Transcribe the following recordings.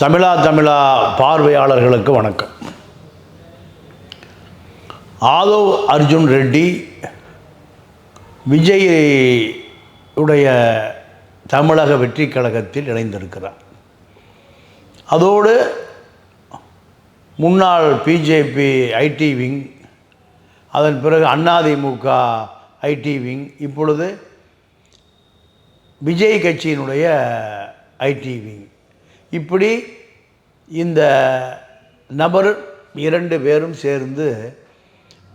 தமிழா தமிழா பார்வையாளர்களுக்கு வணக்கம். ஆதவ் அர்ஜுன் ரெட்டி விஜய் உடைய தமிழக வெற்றி கழகத்தில் இணைந்திருக்கிறார். அதோடு முன்னாள் பிஜேபி ஐடி விங் அதன் பிறகு அதிமுக ஐடி விங் இப்பொழுது விஜய் கட்சியினுடைய ஐடி விங். இப்படி இந்த நபர் இரண்டு பேரும் சேர்ந்து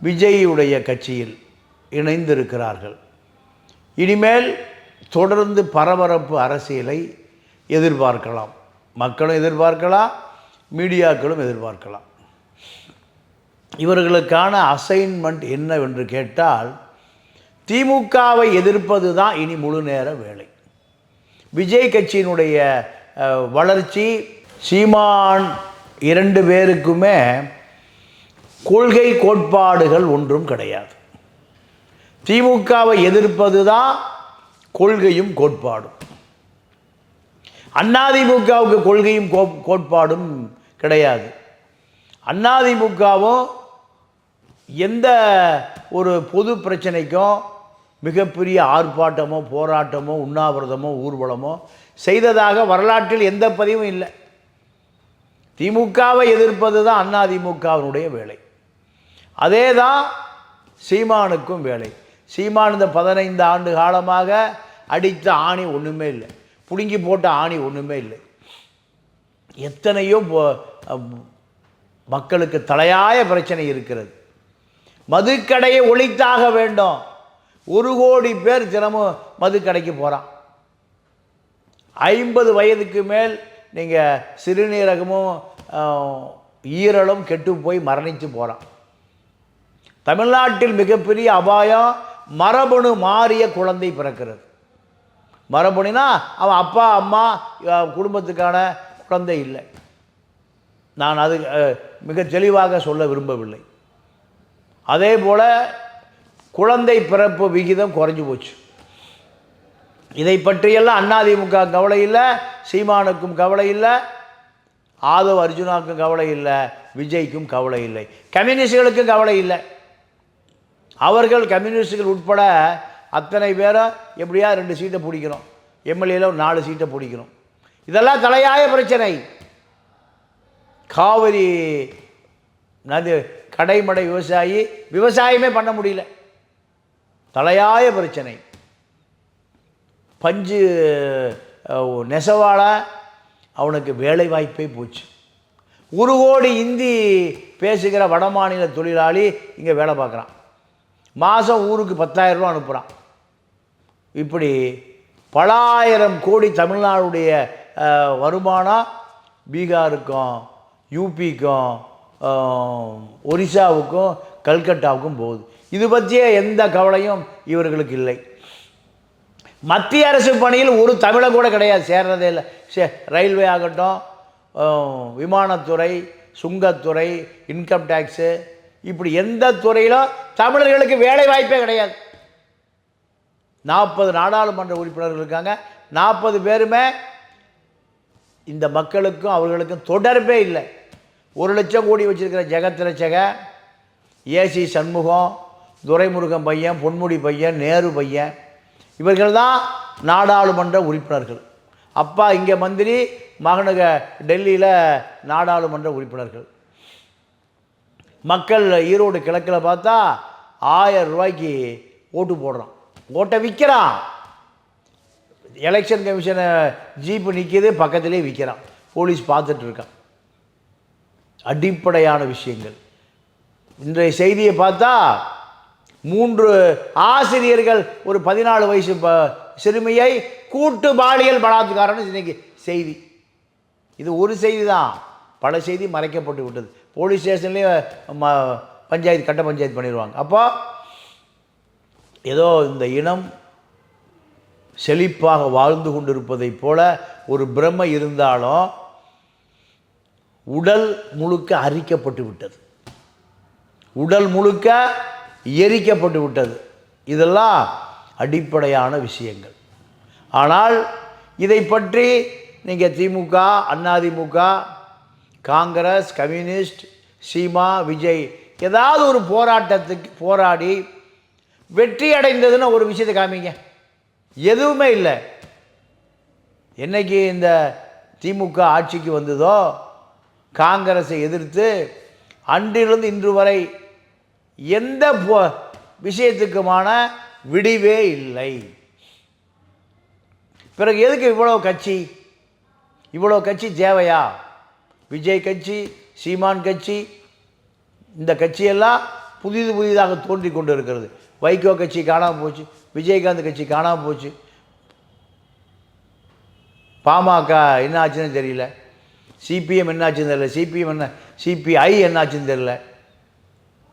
விஜயுடைய கட்சியில் இணைந்திருக்கிறார்கள். இனிமேல் தொடர்ந்து பரபரப்பு அரசியலை எதிர்பார்க்கலாம். மக்களும் எதிர்பார்க்கலாம் மீடியாக்களும் எதிர்பார்க்கலாம். இவர்களுக்கான அசைன்மெண்ட் என்னவென்று கேட்டால் திமுகவை எதிர்ப்பது தான் இனி முழு நேர வேலை. விஜய் கட்சியினுடைய வளர்ச்சி சீமான் இரண்டு பேருக்குமே கொள்கை கோட்பாடுகள் ஒன்றும் கிடையாது. திமுகவை எதிர்ப்பது தான் கொள்கையும் கோட்பாடும். அதிமுகவுக்கு கொள்கையும் கோ- கோட்பாடும் கிடையாது. அதிமுகவும் எந்த ஒரு பொது பிரச்சனைக்கும் மிகப்பெரிய ஆர்ப்பாட்டமோ போராட்டமோ உண்ணாவிரதமோ ஊர்வலமோ செய்ததாக வரலாற்றில் எந்த பதிவும் இல்லை. திமுகவை எதிர்ப்பது தான் அதிமுகவினுடைய வேலை. அதே தான் சீமானுக்கும் வேலை. சீமான் இந்த பதினைந்து ஆண்டு காலமாக அடித்த ஆணி ஒன்றுமே இல்லை. பிடுங்கி போட்ட ஆணி ஒன்றுமே இல்லை. எத்தனையோ மக்களுக்கு தலையாய பிரச்சனை இருக்கிறது. மதுக்கடையை ஒழித்தாக வேண்டும். ஒரு கோடி பேர் தினமும் மதுக்கடைக்கு போகிறான் ஐம்பது வயதுக்கு மேல் நீங்கள் சிறுநீரகமும் ஈரலும் கெட்டு போய் மரணித்து போகிறான் தமிழ்நாட்டில் மிகப்பெரிய அபாயம் மரபணு மாறிய குழந்தை பிறக்கிறது. மரபணுனா அவன் அப்பா அம்மா குடும்பத்துக்கான குழந்தை இல்லை. நான் அது மிக தெளிவாக சொல்ல விரும்பவில்லை. அதே போல் குழந்தை பிறப்பு விகிதம் குறைஞ்சு போச்சு. இதை பற்றியெல்லாம் அண்ணாதிமுக கவலை இல்லை சீமானுக்கும் கவலை இல்லை ஆதவ் அர்ஜுனாவுக்கும் கவலை இல்லை விஜய்க்கும் கவலை இல்லை கம்யூனிஸ்டுகளுக்கும் கவலை இல்லை அவர்கள் கம்யூனிஸ்டுகள் உட்பட அத்தனை பேரை எப்படியா ரெண்டு சீட்டை பிடிக்கணும். எம்எல்ஏல ஒரு நாலு சீட்டை பிடிக்கணும். இதெல்லாம் தலையாய பிரச்சனை. காவிரி நது கடைமடை விவசாயி விவசாயமே பண்ண முடியல. தலையாய பிரச்சனை. பஞ்சு நெசவாள? அவனுக்கு வேலை வாய்ப்பே போச்சு. ஒரு கோடி இந்தி பேசுகிற வடமாநில தொழிலாளி இங்கே வேலை பார்க்குறான். மாதம் ஊருக்கு பத்தாயிரம் ரூபா அனுப்புகிறான் இப்படி பலாயிரம் கோடி தமிழ்நாடுடைய வருமானம் பீகாருக்கும் யூபிக்கும் ஒரிசாவுக்கும் கல்கட்டாவுக்கும் போகுது. இது பற்றிய எந்த கவலையும் இவர்களுக்கு இல்லை. மத்திய அரசு பணியில் ஒரு தமிழன் கூட கிடையாது சேர்றதே இல்லை. சே ரயில்வே ஆகட்டும் விமானத்துறை சுங்கத்துறை இன்கம் டேக்ஸு இப்படி எந்த துறையிலும் தமிழர்களுக்கு வேலை வாய்ப்பே கிடையாது. நாற்பது நாடாளுமன்ற உறுப்பினர்கள் இருக்காங்க. நாற்பது பேருமே இந்த மக்களுக்கும் அவர்களுக்கும் தொடர்பே இல்லை. ஒரு லட்சம் கோடி வச்சிருக்கிற ஜெகத்திரச்சக ஏசி சண்முகம் துரைமுருகன் பையன் பொன்முடி பையன் நேரு பையன் இவர்கள் தான் நாடாளுமன்ற உறுப்பினர்கள். அப்பா இங்கே மந்திரி மகனுக டெல்லியில் நாடாளுமன்ற உறுப்பினர்கள். மக்கள் ஈரோடு கிழக்கில் பார்த்தா ஆயிரம் ரூபாய்க்கு ஓட்டு போடுறான். ஓட்டை விற்கிறான் எலெக்ஷன் கமிஷனை ஜீப்பு நிற்கிது பக்கத்திலே விற்கிறான் போலீஸ் பார்த்துட்டு இருக்கான். அடிப்படையான விஷயங்கள். இன்றைய செய்தியை பார்த்தா மூன்று ஆசிரியர்கள் ஒரு பதினாலு வயசு ப சிறுமியை கூட்டு பாலியல் பலாத்காரம்னு இன்னைக்கு செய்தி. இது ஒரு செய்தி தான். பல செய்தி மறைக்கப்பட்டு விட்டது. போலீஸ் ஸ்டேஷன்லேயே ம பஞ்சாயத்து கட்ட பஞ்சாயத்து பண்ணிடுவாங்க அப்போ ஏதோ இந்த இனம் செழிப்பாக வாழ்ந்து கொண்டிருப்பதைப் போல ஒரு பிரமை இருந்தாலும் உடல் முழுக்க அரிக்கப்பட்டு விட்டது. உடல் முழுக்க எரிக்கப்பட்டு விட்டது. இதெல்லாம் அடிப்படையான விஷயங்கள். ஆனால் இதை பற்றி நீங்கள் திமுக அதிமுக காங்கிரஸ் கம்யூனிஸ்ட் சீமா விஜய் ஏதாவது ஒரு போராட்டத்துக்கு போராடி வெற்றி அடைந்ததுன்னு ஒரு விஷயத்தை காமிங்க. எதுவுமே இல்லை. என்னைக்கு இந்த திமுக ஆட்சிக்கு வந்ததோ காங்கிரஸை எதிர்த்து அன்றிலிருந்து இன்று வரை எந்த விஷயத்துக்குமான விடிவே இல்லை. பிறகு எதுக்கு இவ்வளோ கட்சி? இவ்வளோ கட்சி தேவையா? விஜய் கட்சி சீமான் கட்சி இந்த கட்சியெல்லாம் புதிது புதிதாக தோன்றி கொண்டு இருக்கிறது வைகோ கட்சி காணாமல் போச்சு விஜயகாந்த் கட்சி காணாமல் போச்சு. பாமக என்ன ஆச்சுன்னு தெரியல. சிபிஎம் என்ன ஆச்சுன்னு தெரியல. சிபிஎம் என்ன சிபிஐ என்ன ஆச்சுன்னு தெரியல.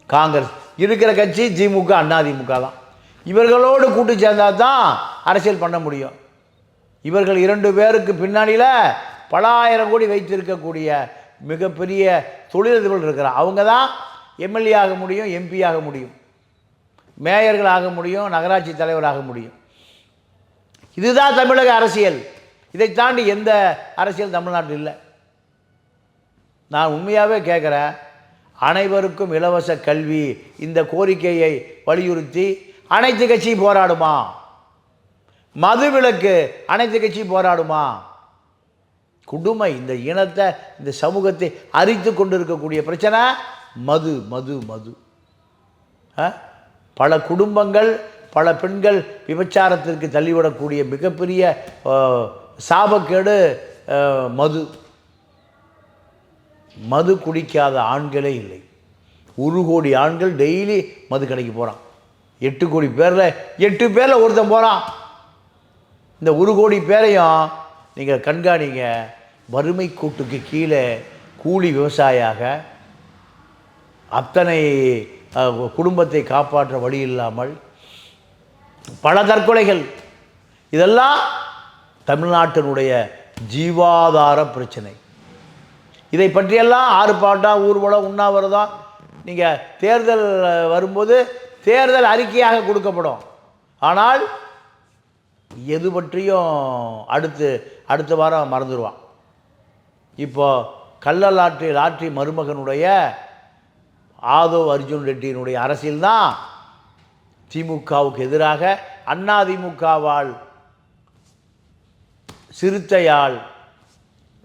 காங்கிரஸ். இருக்கிற கட்சி திமுக அதிமுக தான். இவர்களோடு கூட்டு சேர்ந்தால் தான் அரசியல் பண்ண முடியும். இவர்கள் இரண்டு பேருக்கு பின்னாடியில் பல ஆயிரம் கோடி வைத்திருக்கக்கூடிய மிகப்பெரிய தொழிலதிபர்கள் இருக்கிறார். அவங்க தான் எம்எல்ஏ ஆக முடியும் எம்பி ஆக முடியும். மேயர்கள் ஆக முடியும் நகராட்சி தலைவராக முடியும். இதுதான் தமிழக அரசியல். இதை தாண்டி எந்த அரசியல் தமிழ்நாட்டில் இல்லை. நான் உண்மையாகவே கேட்குறேன் அனைவருக்கும் இலவச கல்வி இந்த கோரிக்கையை வலியுறுத்தி அனைத்து கட்சி போராடுமா? மதுவிலக்கு அனைத்து கட்சி போராடுமா? குடுமை இந்த இனத்தை இந்த சமூகத்தை அரித்து கொண்டிருக்கக்கூடிய பிரச்சனை மது மது மது. ஆ? பல குடும்பங்கள் பல பெண்கள் விபச்சாரத்திற்கு தள்ளிவிடக்கூடிய மிகப்பெரிய சாபக்கேடு மது. மது குடிக்காத ஆண்களே இல்லை. ஒரு கோடி ஆண்கள் டெய்லி மது கடைக்கு போகிறான் எட்டு கோடி பேரில் எட்டு பேரில் ஒருத்தன் போகிறான் இந்த ஒரு கோடி பேரையும் நீங்கள் கண்காணிங்க. வறுமை கூட்டுக்கு கீழே கூலி விவசாயியாக அத்தனை குடும்பத்தை காப்பாற்ற வழி இல்லாமல் பல தற்கொலைகள். இதெல்லாம் தமிழ்நாட்டினுடைய ஜீவாதார பிரச்சனை. இதை பற்றியெல்லாம் ஆர்ப்பாட்டம் ஊர்வலம் உண்ணாவிரதம் நீங்கள் தேர்தல் வரும்போது தேர்தல் அறிக்கையாக கொடுக்கப்படும். ஆனால் எது பற்றியும் அடுத்து அடுத்த வாரம் மறந்துடுவான் இப்போ கள்ளலாற்றி லாற்றி மருமகனுடைய ஆதோ அர்ஜுன் ரெட்டியினுடைய அரசியல் தான் திமுகவுக்கு எதிராக அதிமுகவால் சிறுத்தையால்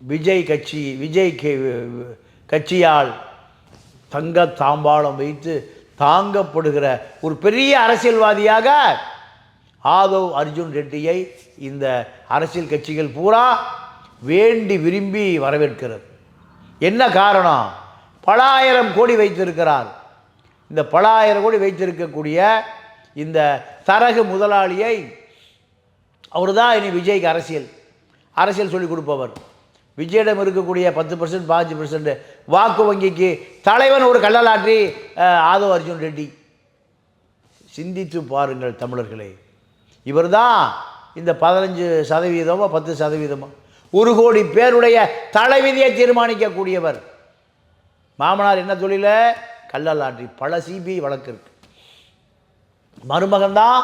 விஜய் கட்சி விஜய் கட்சியால் தங்க தாம்பாளம் வைத்து தாங்கப்படுகிற ஒரு பெரிய அரசியல்வாதியாக ஆதவ் அர்ஜுன் ரெட்டியை இந்த அரசியல் கட்சிகள் பூரா வேண்டி விரும்பி வரவேற்கிறது. என்ன காரணம்? பல ஆயிரம் கோடி வைத்திருக்கிறார். இந்த பல ஆயிரம் கோடி வைத்திருக்கக்கூடிய இந்த தரகு முதலாளியை அவர் தான் இனி விஜய்க்கு அரசியல். அரசியல் சொல்லிக் கொடுப்பவர். விஜயிடம் இருக்கக்கூடிய பத்து பர்சன்ட் பாஞ்சு பர்சன்ட் வாக்கு வங்கிக்கு தலைவன் ஒரு கள்ளலாற்றி ஆதோ அர்ஜுன் ரெட்டி. சிந்தித்து பாருங்கள் தமிழர்களே. இவர்தான் இந்த பதினஞ்சு சதவீதமோ பத்து சதவீதமோ ஒரு கோடி பேருடைய தலைவிதியை தீர்மானிக்கக்கூடியவர். மாமனார் என்ன தொழில கள்ளலாற்றி பல சிபிஐ வழக்கு இருக்கு. மருமகன்தான்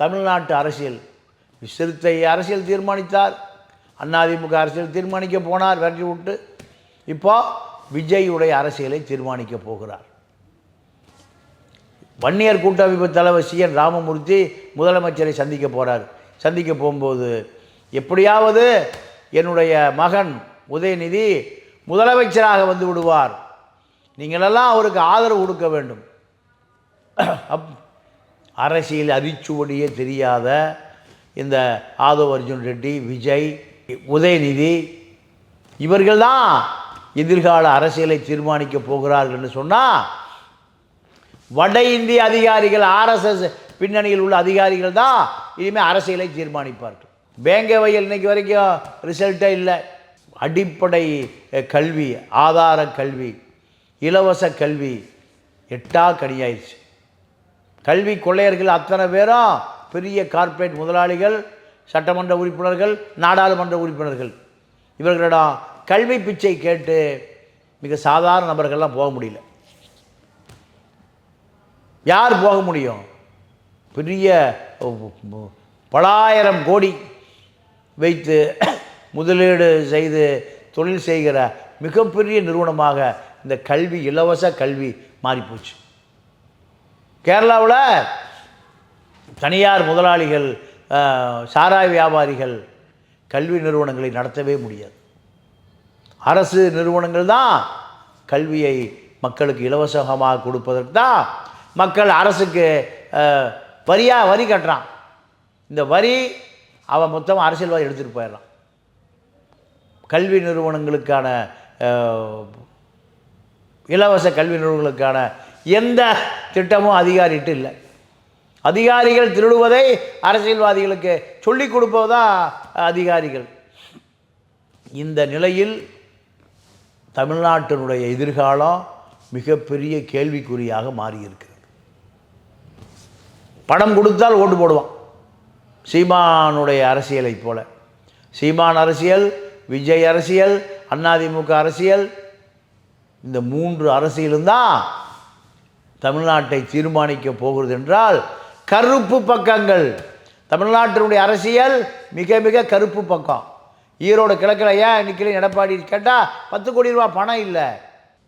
தமிழ்நாட்டு அரசியல். சிறுத்தை அரசியல் தீர்மானித்தார். அதிமுக அரசியல் தீர்மானிக்க போனார் விரட்டி விட்டு. இப்போ விஜயுடைய அரசியலை தீர்மானிக்க போகிறார். வன்னியர் கூட்டமைப்பு தலைவர் சி. என். ராமமூர்த்தி முதலமைச்சரை சந்திக்க போகிறார் சந்திக்க போகும்போது எப்படியாவது என்னுடைய மகன் உதயநிதி முதலமைச்சராக வந்து விடுவார். நீங்களெல்லாம் அவருக்கு ஆதரவு கொடுக்க வேண்டும். அப் அரசியல் அரிச்சுவடியே தெரியாத இந்த ஆதவ் அர்ஜுன் ரெட்டி விஜய் உதயநிதி இவர்கள்தான் எதிர்கால அரசியலை தீர்மானிக்க போகிறார்கள் என்று சொன்னால் வட இந்திய அதிகாரிகள் ஆர்எஸ்எஸ் பின்னணியில் உள்ள அதிகாரிகள் தான் இனிமேல் அரசியலை தீர்மானிப்பார்கள். பேங்க வயல் இன்னைக்கு வரைக்கும் ரிசல்ட்டே இல்லை. அடிப்படை கல்வி ஆதார கல்வி இலவச கல்வி எட்டா கனியாயிடுச்சு. கல்வி கொள்ளையர்கள் அத்தனை பேரும் பெரிய கார்ப்பரேட் முதலாளிகள் சட்டமன்ற உறுப்பினர்கள் நாடாளுமன்ற உறுப்பினர்கள். இவர்களிடம் கல்வி பிச்சை கேட்டு மிக சாதாரண நபர்கள்லாம் போக முடியல. யார் போக முடியும்? பெரிய பலாயிரம் கோடி வைத்து முதலீடு செய்து தொழில் செய்கிற மிகப்பெரிய நிறுவனமாக இந்த கல்வி இலவச கல்வி மாறிப்போச்சு. கேரளாவில் தனியார் முதலாளிகள் சாராய வியாபாரிகள் கல்வி நிறுவனங்களை நடத்தவே முடியாது. அரசு நிறுவனங்கள் தான் கல்வியை மக்களுக்கு இலவசமாக கொடுப்பதற்கு தான் மக்கள் அரசுக்கு வரியாக வரி கட்டுறான். இந்த வரி அவன் மொத்தம் அரசியல்வாதி எடுத்துகிட்டு போயிடறான். கல்வி நிறுவனங்களுக்கான இலவச கல்வி நிறுவனங்களுக்கான எந்த திட்டமும் அதிகாரிட்டு இல்லை. அதிகாரிகள் திருடுவதை அரசியல்வாதிகளுக்கு சொல்லிக் கொடுப்பதா அதிகாரிகள். இந்த நிலையில் தமிழ்நாட்டினுடைய எதிர்காலம் மிகப்பெரிய கேள்விக்குறியாக மாறியிருக்கிறது பணம் கொடுத்தால் ஓட்டு போடுவான். சீமானுடைய அரசியலைப் போல. சீமான் அரசியல் விஜய் அரசியல் அதிமுக அரசியல் இந்த மூன்று அரசியலும் தான் தமிழ்நாட்டை தீர்மானிக்க போகிறது என்றால் கருப்பு பக்கங்கள். தமிழ்நாட்டினுடைய அரசியல் மிக மிக கருப்பு பக்கம். ஈரோடு கிழக்கில் ஏன் நிற்கல எடப்பாடி கேட்டால் பத்து கோடி ரூபா பணம் இல்லை.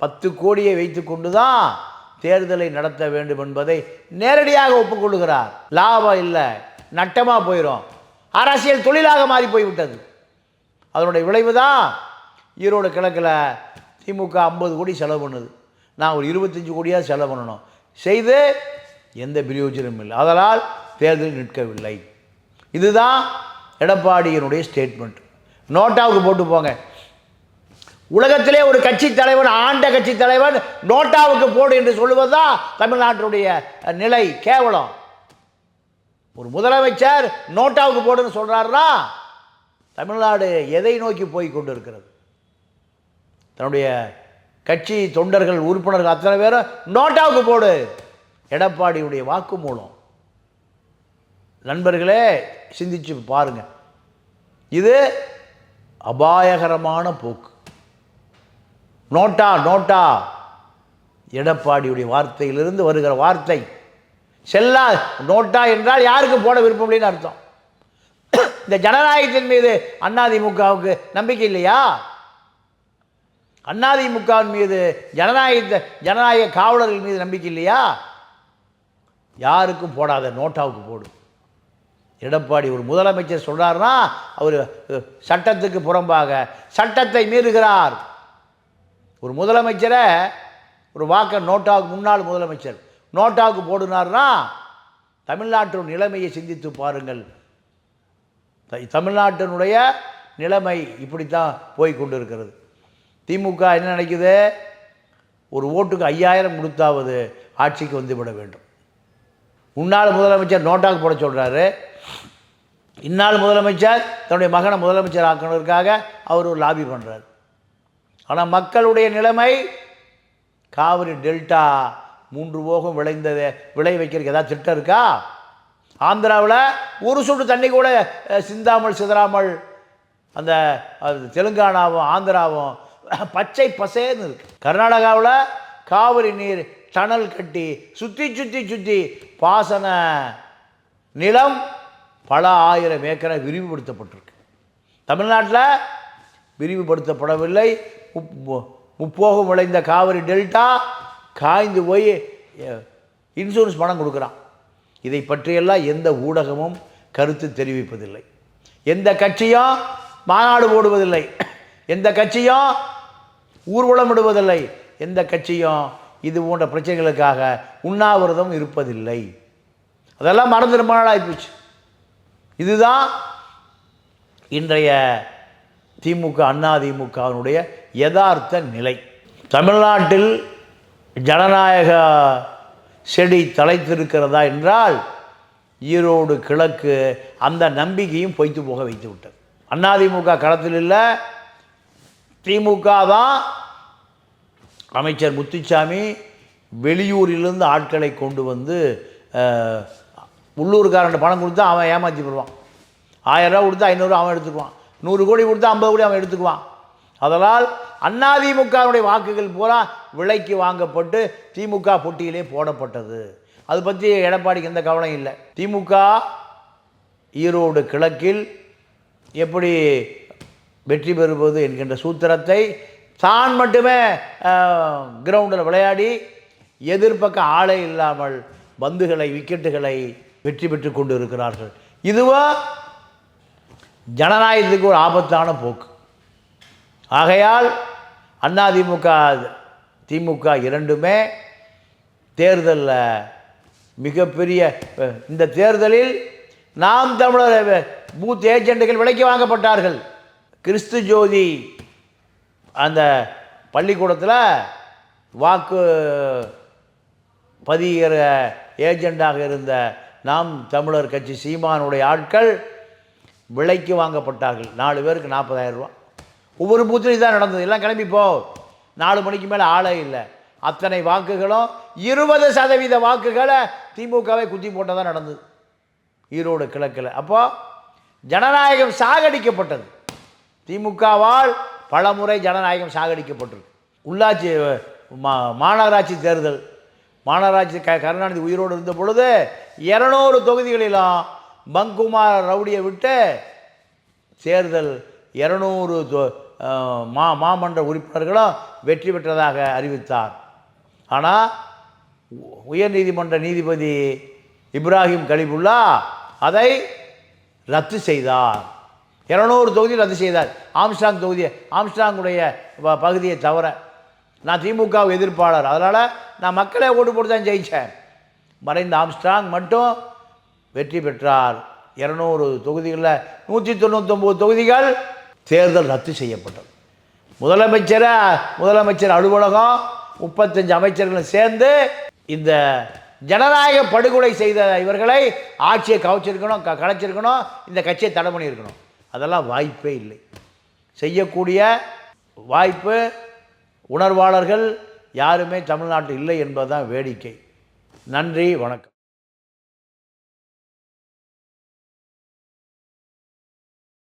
பத்து கோடியை வைத்துக்கொண்டு தான் தேர்தலை நடத்த வேண்டும் என்பதை நேரடியாக ஒப்புக்கொள்கிறார் லாபம் இல்லை நட்டமாக போயிடும் அரசியல் தொழிலாக மாறி போய்விட்டது. அதனுடைய விளைவு தான் ஈரோடு கிழக்கில் திமுக ஐம்பது கோடி செலவு பண்ணுது. நான் ஒரு இருபத்தஞ்சி கோடியாக செலவு பண்ணணும். செய்து எந்த பிரயோஜனமும் இல்லை. அதனால் தேர்தல் நிற்கவில்லை. இதுதான் எடப்பாடியினுடைய ஸ்டேட்மெண்ட் நோட்டாவுக்கு போட்டு போங்க. உலகத்திலே ஒரு கட்சி தலைவன் ஆண்ட கட்சி தலைவன் நோட்டாவுக்கு போடு என்று சொல்லுவதுதான் தமிழ்நாட்டினுடைய நிலை? கேவலம். ஒரு முதலமைச்சர் நோட்டாவுக்கு போடுன்னு சொல்றாருன்னா தமிழ்நாடு எதை நோக்கி போய் கொண்டு இருக்கிறது தன்னுடைய கட்சி தொண்டர்கள் உறுப்பினர்கள் அத்தனை பேரும் நோட்டாவுக்கு போடு. எடப்பாடியுடைய வாக்கு மூலம். நண்பர்களே சிந்திச்சு பாருங்க. இது அபாயகரமான போக்கு. NOTA NOTA. எடப்பாடியுடைய வார்த்தையிலிருந்து வருகிற வார்த்தை. செல்லா நோட்டா என்றால் யாருக்கு போட விருப்பம் அப்படின்னு அர்த்தம். இந்த ஜனநாயகத்தின் மீது அதிமுகவுக்கு நம்பிக்கை இல்லையா? அதிமுகவின் மீது ஜனநாயக ஜனநாயக காவலர்கள் மீது நம்பிக்கை இல்லையா? யாருக்கும் போடாத நோட்டாவுக்கு போடு. எடப்பாடி ஒரு முதலமைச்சர் சொல்றாருன்னா அவர் சட்டத்துக்கு புறம்பாக சட்டத்தை மீறுகிறார். ஒரு முதலமைச்சரை ஒரு வாக்க நோட்டாவுக்கு முன்னாள் முதலமைச்சர் நோட்டாவுக்கு போடுனார்னா தமிழ்நாட்டின் நிலைமையை சிந்தித்து பாருங்கள். த- தமிழ்நாட்டினுடைய நிலைமை இப்படித்தான் போய் கொண்டிருக்கிறது. திமுக என்ன நினைக்குது? ஒரு ஓட்டுக்கு ஐயாயிரம் கொடுத்தாவது ஆட்சிக்கு வந்துவிட வேண்டும். முன்னாள் முதலமைச்சர் நோட்டாக்கு போட சொல்கிறாரு இந்நாள் முதலமைச்சர் தன்னுடைய மகனை முதலமைச்சர் ஆக்கணுக்காக அவர் ஒரு லாபி பண்ணுறார் ஆனால் மக்களுடைய நிலைமை காவிரி டெல்டா மூன்று போகம் விளைந்தது விளை வைக்கிறதுக்கு ஏதாவது திட்டம் இருக்கா? ஆந்திராவில் ஒரு சொட்டு தண்ணி கூட சிந்தாமல் சிதறாமல் அந்த தெலுங்கானாவும் ஆந்திராவும் பச்சை பசேன்னு இருக்கு. கர்நாடகாவில் காவிரி நீர் டனல் கட்டி சுற்றி சுற்றி சுற்றி பாசன நிலம் பல ஆயிரம் ஏக்கரை விரிவுபடுத்தப்பட்டிருக்கு. தமிழ்நாட்டில் விரிவுபடுத்தப்படவில்லை. முப்போகம் விளைந்த காவிரி டெல்டா காய்ந்து போய் இன்சூரன்ஸ் பணம் கொடுக்குறான். இதை பற்றியெல்லாம் எந்த ஊடகமும் கருத்து தெரிவிப்பதில்லை. எந்த கட்சியும் மாநாடு போடுவதில்லை. எந்த கட்சியும் ஊர்வலம் விடுவதில்லை எந்த கட்சியும் இது போன்ற பிரச்சனைகளுக்காக உண்ணாவிரதம் இருப்பதில்லை. அதெல்லாம் மறந்து ரொம்ப நாள் ஆகிப்போச்சு இதுதான் இன்றைய திமுக அண்ணா திமுகவினுடைய யதார்த்த நிலை. தமிழ்நாட்டில் ஜனநாயக செடி தலைத்திருக்கிறதா என்றால் ஈரோடு கிழக்கு அந்த நம்பிக்கையும் பொய்த்து போக வைத்து விட்டது. அதிமுக களத்தில் இல்லை திமுக தான் அமைச்சர் முத்துச்சாமி வெளியூரிலிருந்து ஆட்களை கொண்டு வந்து உள்ளூர்காரன் பணம் கொடுத்தா அவன் ஏமாற்றி போடுவான். ஆயிரம் ரூபா கொடுத்தா ஐநூறுரூவா அவன் எடுத்துக்குவான். நூறு கோடி கொடுத்தா ஐம்பது கோடி அவன் எடுத்துக்குவான். அதனால் அதிமுகவுடைய வாக்குகள் பூரா விலைக்கு வாங்கப்பட்டு திமுக போட்டியிலே போடப்பட்டது. அது பற்றி எடப்பாடிக்கு எந்த கவலையும் இல்லை. திமுக ஈரோடு கிழக்கில் எப்படி வெற்றி பெறுவது என்கின்ற சூத்திரத்தை தான் மட்டுமே கிரவுண்டில் விளையாடி எதிர்பக்க ஆளே இல்லாமல் பந்துகளை விக்கெட்டுகளை வெற்றி பெற்று கொண்டு இருக்கிறார்கள் இதுவோ? ஜனநாயகத்துக்கு ஒரு ஆபத்தான போக்கு. ஆகையால் அதிமுக திமுக இரண்டுமே தேர்தலில் மிகப்பெரிய இந்த தேர்தலில் நாம் தமிழர் பூத் ஏஜெண்டுகள் விலைக்கு வாங்கப்பட்டார்கள். கிறிஸ்து ஜோதி அந்த பள்ளிக்கூடத்தில் வாக்கு பதிகிற ஏஜெண்டாக இருந்த நாம் தமிழர் கட்சி சீமானுடைய ஆட்கள் விலைக்கு வாங்கப்பட்டார்கள். நாலு பேருக்கு நாற்பதாயிரம் ரூபா. ஒவ்வொரு பூத்துலையும் தான் நடந்தது. எல்லாம் கிளம்பிப்போ நாலு மணிக்கு மேலே ஆளே இல்லை. அத்தனை வாக்குகளும் இருபது சதவீத வாக்குகளை திமுகவை குத்தி போட்டதாக நடந்தது. ஈரோடு கிழக்கில். அப்போது ஜனநாயகம் சாகடிக்கப்பட்டது. திமுகவால் பலமுறை ஜனநாயகம் சாகடிக்கப்பட்டிருக்கு. உள்ளாட்சி மா மாநகராட்சி தேர்தல். மாநகராட்சி க கருணாநிதி உயிரோடு இருந்த பொழுது இரநூறு தொகுதிகளிலும் பங்குமார் ரவுடியை விட்டு தேர்தல் இரநூறு மா மாமன்ற உறுப்பினர்களும் வெற்றி பெற்றதாக அறிவித்தார். ஆனால் உயர்நீதிமன்ற நீதிபதி இப்ராஹிம் கலிபுல்லா அதை ரத்து செய்தார். இரநூறு தொகுதி ரத்து செய்தார். ஆம்ஸ்டாங் தொகுதியை ஆம்ஸ்டாங்குடைய பகுதியை தவிர நான் திமுக எதிர்ப்பாளர். அதனால் நான் மக்களே ஓட்டு போட்டு தான் ஜெயித்தேன் மறைந்த ஆம்ஸ்டாங் மட்டும் வெற்றி பெற்றார். இரநூறு தொகுதிகளில் நூற்றி தொண்ணூத்தொம்பது தொகுதிகள் தேர்தல் ரத்து செய்யப்பட்டது. முதலமைச்சரை முதலமைச்சர் அலுவலகம் முப்பத்தஞ்சு அமைச்சர்களும் சேர்ந்து இந்த ஜனநாயக படுகொலை செய்த இவர்களை ஆட்சியை கவச்சிருக்கணும் க கலைச்சிருக்கணும் இந்த கட்சியை தடை பண்ணியிருக்கணும். அதெல்லாம் வாய்ப்பே இல்லை. செய்யக்கூடிய வாய்ப்பு உணர்வாளர்கள் யாருமே தமிழ்நாட்டில் இல்லை என்பதுதான் வேடிக்கை. நன்றி வணக்கம்.